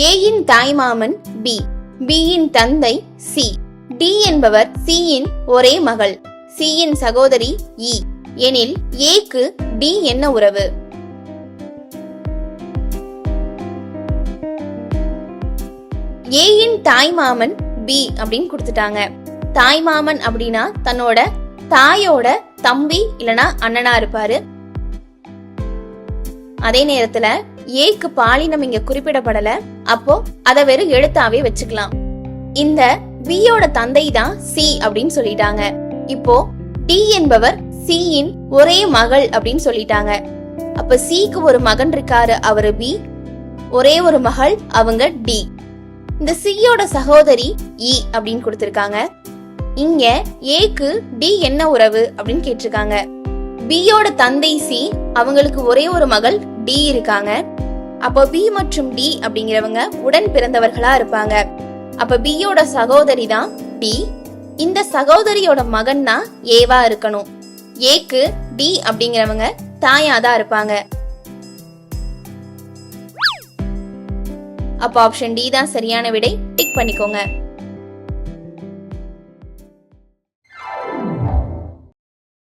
ஏயின் தாய்மாமன் பி பியின் தந்தை சி டி என்பவர் சியின் ஒரே மகள். சியின் சகோதரி இ எனில் ஏக்கு டி என்ன உறவு? ஏயின் தாய்மாமன் பி அப்படின்னு கொடுத்துட்டாங்க. தாய்மாமன் அப்படின்னா தன்னோட தாயோட தம்பி இல்லனா அண்ணனா இருப்பாரு. அதே நேரத்துல ஏக்கு பாலினம் இங்க குறிப்பிடப்படல. அப்போ அத வெறும் எழுத்தாவே வச்சுக்கலாம். இந்த பியோட தந்தை தான் சி அப்படின்னு சொல்லிட்டாங்க. இப்போ டி என்பவர் சியின் ஒரே மகள் அப்படின்னு சொல்லிட்டாங்க. அப்ப சிக்கு ஒரு மகன் இருக்காரு அவரு பி ஒரே ஒரு மகள் அவங்க டி இந்த சியோட சகோதரி இ அப்படின்னு கொடுத்திருக்காங்க. இங்க ஏக்கு டி என்ன உறவு அப்படின்னு கேட்டிருக்காங்க. பியோட தந்தை சி அவங்களுக்கு ஒரே ஒரு மகள் டி இருக்காங்க. அப்போ பி மற்றும் டி அப்படிங்கிறவங்க உடன் பிறந்தவர்களா இருப்பாங்க. அப்ப பியோட சகோதரி தான் டி. இந்த சகோதரியோட மகன் தான் ஏவா இருக்கணும். ஏக்கு டி அப்படிங்கிறவங்க தாயா தான் இருப்பாங்க. அப்போ ஆப்ஷன் டி தான் சரியான விடை. டிக் பண்ணிக்கோங்க.